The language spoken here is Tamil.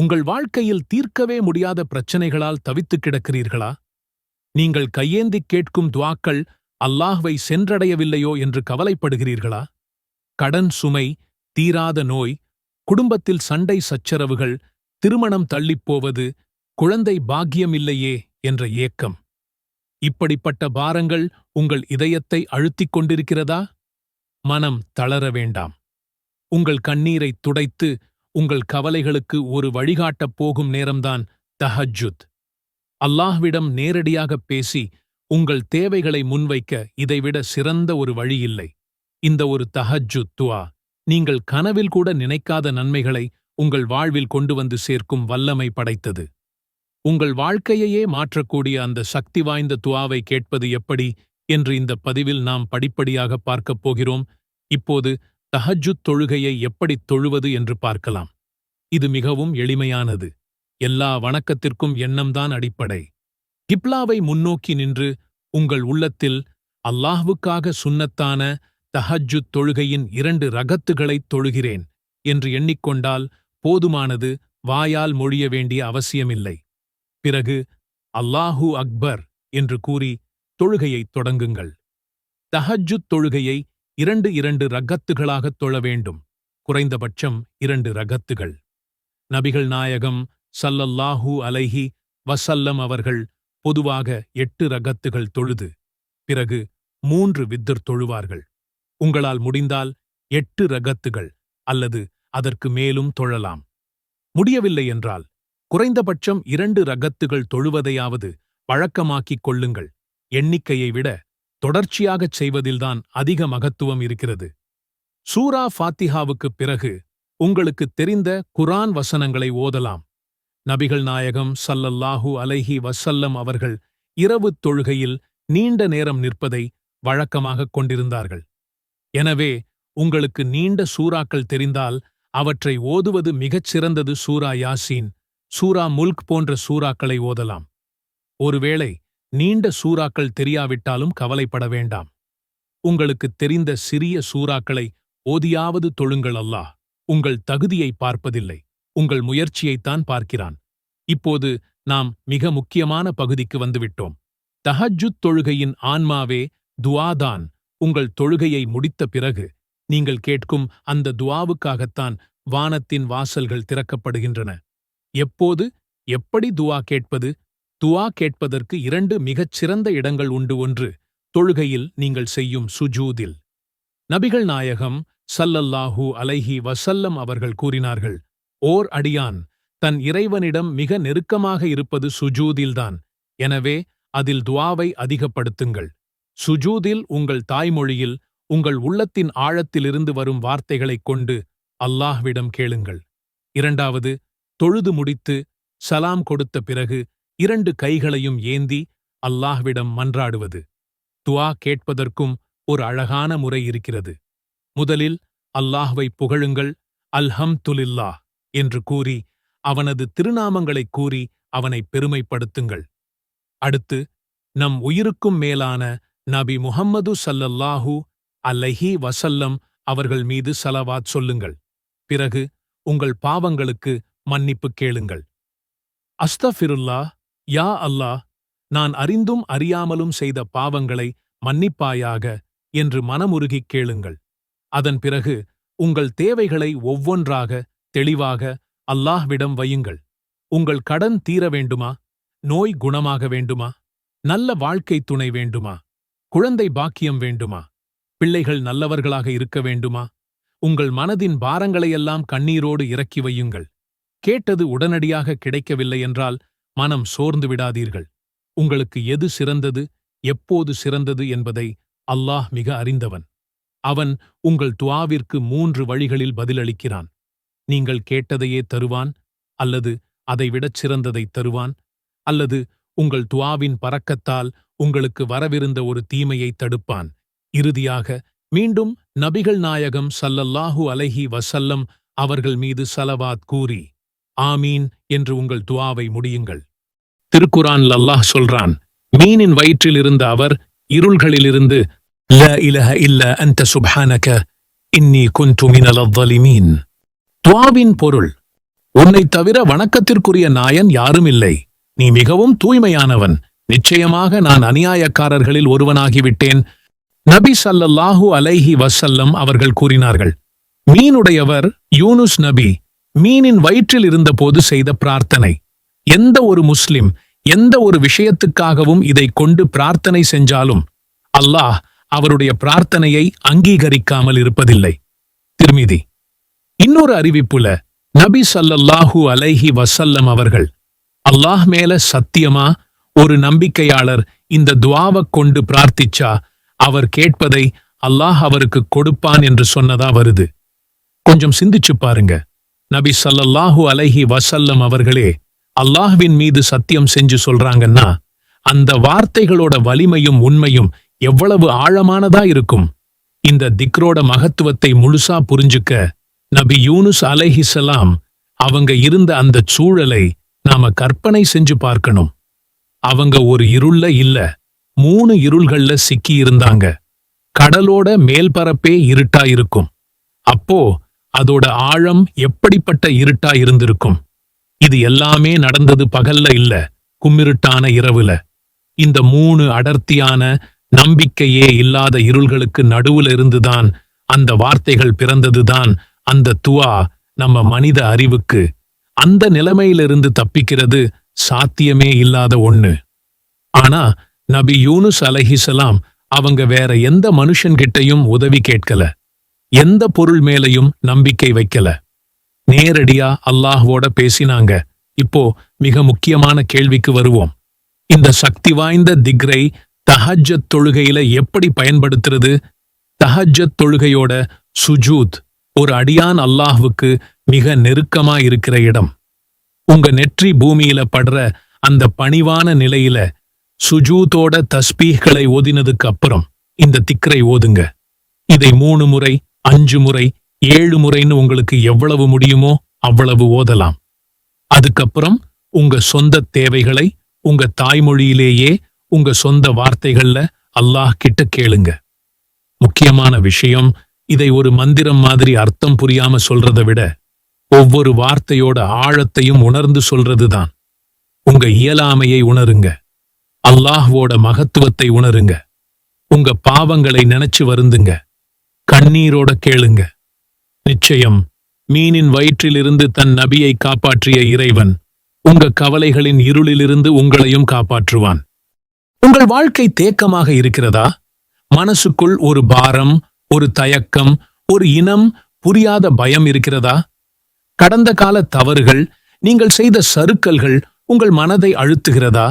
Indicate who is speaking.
Speaker 1: உங்கள் வாழ்க்கையில் தீர்க்கவே முடியாத பிரச்சனைகளால் தவித்துக் கிடக்கிறீர்களா? நீங்கள் கையேந்திக் கேட்கும் துவாக்கள் அல்லாஹ்வை சென்றடையவில்லையோ என்று கவலைப்படுகிறீர்களா? கடன் சுமை தீராத நோய் குடும்பத்தில் சண்டை சச்சரவுகள் திருமணம் தள்ளிப்போவது குழந்தை பாக்கியமில்லையே என்ற ஏக்கம். இப்படிப்பட்ட பாரங்கள் உங்கள் இதயத்தை அழுத்திக் கொண்டிருக்கிறதா? மனம் தளர வேண்டாம். உங்கள் கண்ணீரைத் துடைத்து உங்கள் கவலைகளுக்கு ஒரு வழிகாட்டப் போகும் நேரம்தான் தஹஜுத் அல்லாஹ்விடம் நேரடியாகப் பேசி உங்கள் தேவைகளை முன்வைக்க இதைவிட சிறந்த ஒரு வழியில்லை இந்த ஒரு தஹஜுத் துவா நீங்கள் கனவில் கூட நினைக்காத நன்மைகளை உங்கள் வாழ்வில் கொண்டு வந்து சேர்க்கும் வல்லமை படைத்தது. உங்கள் வாழ்க்கையையே மாற்றக்கூடிய அந்த சக்தி வாய்ந்த துவாவை கேட்பது எப்படி என்று இந்த பதிவில் நாம் படிப்படியாக பார்க்கப் போகிறோம். இப்போது தஹஜுத் தொழுகையை எப்படித் தொழுவது என்று பார்க்கலாம். இது மிகவும் எளிமையானது. எல்லா வணக்கத்திற்கும் எண்ணம்தான் அடிப்படை. கிப்லாவை முன்னோக்கி நின்று உங்கள் உள்ளத்தில் அல்லாஹ்வுக்காக சுன்னத்தான தஹஜுத் தொழுகையின் இரண்டு ரகத்துகளைத் தொழுகிறேன் என்று எண்ணிக்கொண்டால் போதுமானது வாயால் மொழிய வேண்டிய அவசியமில்லை. பிறகு அல்லாஹூ அக்பர் என்று கூறி தொழுகையைத் தொடங்குங்கள். தஹஜுத் தொழுகையை இரண்டு இரண்டு ரகத்துகளாகத் தொழ வேண்டும். குறைந்தபட்சம் இரண்டு ரகத்துகள். நபிகள் நாயகம் சல்லல்லாஹூ அலைஹி வசல்லம் அவர்கள் பொதுவாக எட்டு ரகத்துகள் தொழுது பிறகு மூன்று வித்தர் தொழுவார்கள். உங்களால் முடிந்தால் எட்டு ரகத்துகள் அல்லது அதற்கு மேலும் தொழலாம். முடியவில்லை என்றால் குறைந்தபட்சம் இரண்டு ரகத்துகள் தொழுவதையாவது வழக்கமாக்கிக் கொள்ளுங்கள். எண்ணிக்கையை விட தொடர்ச்சியாகச் செய்வதில்தான் அதிக மகத்துவம் இருக்கிறது. சூரா ஃபாத்திஹாவுக்குப் பிறகு உங்களுக்கு தெரிந்த குரான் வசனங்களை ஓதலாம். நபிகள் நாயகம் சல்லல்லாஹூ அலைஹி வசல்லம் அவர்கள் இரவு தொழுகையில் நீண்ட நேரம் நிற்பதை வழக்கமாகக் கொண்டிருந்தார்கள். எனவே உங்களுக்கு நீண்ட சூறாக்கள் தெரிந்தால் அவற்றை ஓதுவது மிகச் சிறந்தது சூரா யாசீன் சூரா முல்க் போன்ற சூறாக்களை ஓதலாம். ஒருவேளை நீண்ட சூறாக்கள் தெரியாவிட்டாலும் கவலைப்பட வேண்டாம். உங்களுக்குத் தெரிந்த சிறிய சூறாக்களை ஓதியாவது தொழுங்கள் அல்லாஹ். உங்கள் தகுதியை பார்ப்பதில்லை. உங்கள் முயற்சியைத்தான் பார்க்கிறான். இப்போது நாம் மிக முக்கியமான பகுதிக்கு வந்துவிட்டோம். தஹஜுத் தொழுகையின் ஆன்மாவே துவாதான் உங்கள் தொழுகையை முடித்த பிறகு நீங்கள் கேட்கும் அந்த துவாவுக்காகத்தான் வானத்தின் வாசல்கள் திறக்கப்படுகின்றன. எப்போது எப்படி துவா கேட்பது துவா கேட்பதற்கு இரண்டு மிகச் சிறந்த இடங்கள் உண்டு ஒன்று தொழுகையில் நீங்கள் செய்யும் சுஜூதில். நபிகள் நாயகம் சல்லல்லாஹூ அலைஹி வசல்லம் அவர்கள் கூறினார்கள் ஓர் அடியான் தன் இறைவனிடம் மிக நெருக்கமாக இருப்பது சுஜூதில்தான். எனவே அதில் துவாவை அதிகப்படுத்துங்கள். சுஜூதில் உங்கள் தாய்மொழியில் உங்கள் உள்ளத்தின் ஆழத்திலிருந்து வரும் வார்த்தைகளைக் கொண்டு அல்லாஹ்விடம் கேளுங்கள். இரண்டாவது தொழுது முடித்து சலாம் கொடுத்த பிறகு இரண்டு கைகளையும் ஏந்தி அல்லாஹ்விடம் மன்றாடுவது. துவா கேட்பதற்கும் ஒரு அழகான முறை இருக்கிறது. முதலில் அல்லாஹ்வை புகழுங்கள். அல்ஹம் துலில்லா என்று கூறி அவனது திருநாமங்களைக் கூறி அவனை பெருமைப்படுத்துங்கள். அடுத்து நம் உயிருக்கும் மேலான நபி முஹம்மது சல்லல்லாஹூ அல்லஹி வசல்லம் அவர்கள் மீது சலவாத் சொல்லுங்கள். பிறகு உங்கள் பாவங்களுக்கு மன்னிப்பு கேளுங்கள். அஸ்தஃபிருல்லா யா அல்லாஹ் நான் அறிந்தும் அறியாமலும் செய்த பாவங்களை மன்னிப்பாயாக என்று மனமுருகிக் கேளுங்கள். அதன் பிறகு உங்கள் தேவைகளை ஒவ்வொன்றாக தெளிவாக அல்லாஹ்விடம் வையுங்கள். உங்கள் கடன் தீர வேண்டுமா? நோய் குணமாக வேண்டுமா? நல்ல வாழ்க்கை துணை வேண்டுமா? குழந்தை பாக்கியம் வேண்டுமா? பிள்ளைகள் நல்லவர்களாக இருக்க வேண்டுமா? உங்கள் மனதின் பாரங்களையெல்லாம் கண்ணீரோடு இறக்கி வையுங்கள். கேட்டது உடனடியாக கிடைக்கவில்லை என்றால் மனம் சோர்ந்து விடாதீர்கள். உங்களுக்கு எது சிறந்தது எப்போது சிறந்தது என்பதை அல்லாஹ் மிக அறிந்தவன். அவன் உங்கள் துவாவிற்கு மூன்று வழிகளில் பதிலளிக்கிறான். நீங்கள் கேட்டதையே தருவான் அல்லது அதைவிடச் சிறந்ததை தருவான் அல்லது உங்கள் துவாவின் பறக்கத்தால் உங்களுக்கு வரவிருந்த ஒரு தீமையை தடுப்பான். இறுதியாக மீண்டும் நபிகள் நாயகம் சல்லல்லாஹு அலைஹி வசல்லம் அவர்கள் மீது சலவாத் கூறி ஆமீன் என்று உங்கள் துவாவை முடியுங்கள். திருக்குரான் அல்லாஹ் சொல்றான் மீனின் வயிற்றில் இருந்த அவர் இருள்களிலிருந்து ல இலஹ இல்ல அந்த சுப்ஹானக இன்னி குந்து மினல் துவாவின் பொருள் உன்னை தவிர வணக்கத்திற்குரிய நாயன் யாரும் இல்லை. நீ மிகவும் தூய்மையானவன். நிச்சயமாக நான் அநியாயக்காரர்களில் ஒருவனாகிவிட்டேன். நபி சல்லல்லாஹு அலைஹி வசல்லம் அவர்கள் கூறினார்கள் மீனுடையவர் யூனுஸ் நபி மீனின் வயிற்றில் இருந்தபோது செய்த பிரார்த்தனை. எந்த ஒரு முஸ்லிம் எந்த ஒரு விஷயத்துக்காகவும் இதை கொண்டு பிரார்த்தனை செஞ்சாலும் அல்லாஹ் அவருடைய பிரார்த்தனையை அங்கீகரிக்காமல் இருப்பதில்லை. திருமிதி. இன்னொரு அறிவிப்புல நபி சல்லல்லாஹூ அலைஹி வசல்லம் அவர்கள் அல்லாஹ் மேல சத்தியமா ஒரு நம்பிக்கையாளர் இந்த துவாவக் கொண்டு பிரார்த்திச்சா அவர் கேட்பதை அல்லாஹ் அவருக்கு கொடுப்பான் என்று சொன்னதா வருது. கொஞ்சம் சிந்திச்சு பாருங்க. நபி சல்லல்லாஹு அலைஹி வசல்லம் அவர்களே அல்லாஹ்வின் மீது சத்தியம் செஞ்சு சொல்றாங்கன்னா அந்த வார்த்தைகளோட வலிமையும் உண்மையும் எவ்வளவு ஆழமானதா இருக்கும்? இந்த திக்ரோட மகத்துவத்தை முழுசா புரிஞ்சுக்க நபி யூனுஸ் அலைஹிசலாம் அவங்க இருந்த அந்த சூழலை நாம கற்பனை செஞ்சு பார்க்கணும். அவங்க ஒரு இருள்ல இல்ல மூணு இருள்கள்ல சிக்கி இருந்தாங்க கடலோட மேல்பரப்பே இருட்டா இருக்கும். அப்போ அதோட ஆழம் எப்படிப்பட்ட இருட்டா இருந்திருக்கும்? இது எல்லாமே நடந்தது பகல்ல இல்ல கும்மிருட்டான இரவுல. இந்த மூணு அடர்த்தியான நம்பிக்கையே இல்லாத இருள்களுக்கு நடுவுல இருந்துதான் அந்த வார்த்தைகள் பிறந்ததுதான் அந்த துவா நம்ம மனித அறிவுக்கு. அந்த நிலைமையிலிருந்து தப்பிக்கிறது சாத்தியமே இல்லாத ஒண்ணு. ஆனா நபி யூனுஸ் அலஹிசலாம் அவங்க வேற எந்த மனுஷன்கிட்டயும் உதவி கேட்கல. எந்த பொருள் மேலையும் நம்பிக்கை வைக்கல. நேரடியா அல்லாஹ்வோட பேசினாங்க. இப்போ மிக முக்கியமான கேள்விக்கு வருவோம். இந்த சக்தி வாய்ந்த திக்ரை தஹஜ்ஜத் தொழுகையில எப்படி பயன்படுத்துறது? தஹஜத் தொழுகையோட சுஜூத் ஒரு அடியான் அல்லாஹ்வுக்கு மிக நெருக்கமா இருக்கிற இடம். உங்க நெற்றி பூமியில படுற அந்த பணிவான நிலையில சுஜூத்தோட தஸ்பீஹ்களை ஓதினதுக்கு அப்புறம் இந்த திக்ரை ஓதுங்க. இதை மூணு முறை அஞ்சு முறை ஏழு முறைன்னு உங்களுக்கு எவ்வளவு முடியுமோ அவ்வளவு ஓதலாம். அதுக்கப்புறம் உங்க சொந்த தேவைகளை உங்க தாய்மொழியிலேயே உங்க சொந்த வார்த்தைகள்ல அல்லாஹ் கிட்ட கேளுங்க. முக்கியமான விஷயம் இதை ஒரு மந்திரம் மாதிரி அர்த்தம் புரியாம சொல்றதை விட ஒவ்வொரு வார்த்தையோட ஆழத்தையும் உணர்ந்து சொல்றதுதான் உங்க இயலாமையை உணருங்க. அல்லாஹ்வோட மகத்துவத்தை உணருங்க. உங்க பாவங்களை நினைச்சு வருந்துங்க. கண்ணீரோட கேளுங்க. நிச்சயம் மீனின் வயிற்றிலிருந்து தன் நபியை காப்பாற்றிய இறைவன் உங்க கவலைகளின் இருளிலிருந்து உங்களையும் காப்பாற்றுவான். உங்கள் வாழ்க்கை தேக்கமாக இருக்கிறதா? மனசுக்குள் ஒரு பாரம் ஒரு தயக்கம் ஒரு இனம் புரியாத பயம் இருக்கிறதா? கடந்த கால தவறுகள் நீங்கள் செய்த சறுக்கல்கள் உங்கள் மனதை அழுத்துகிறதா?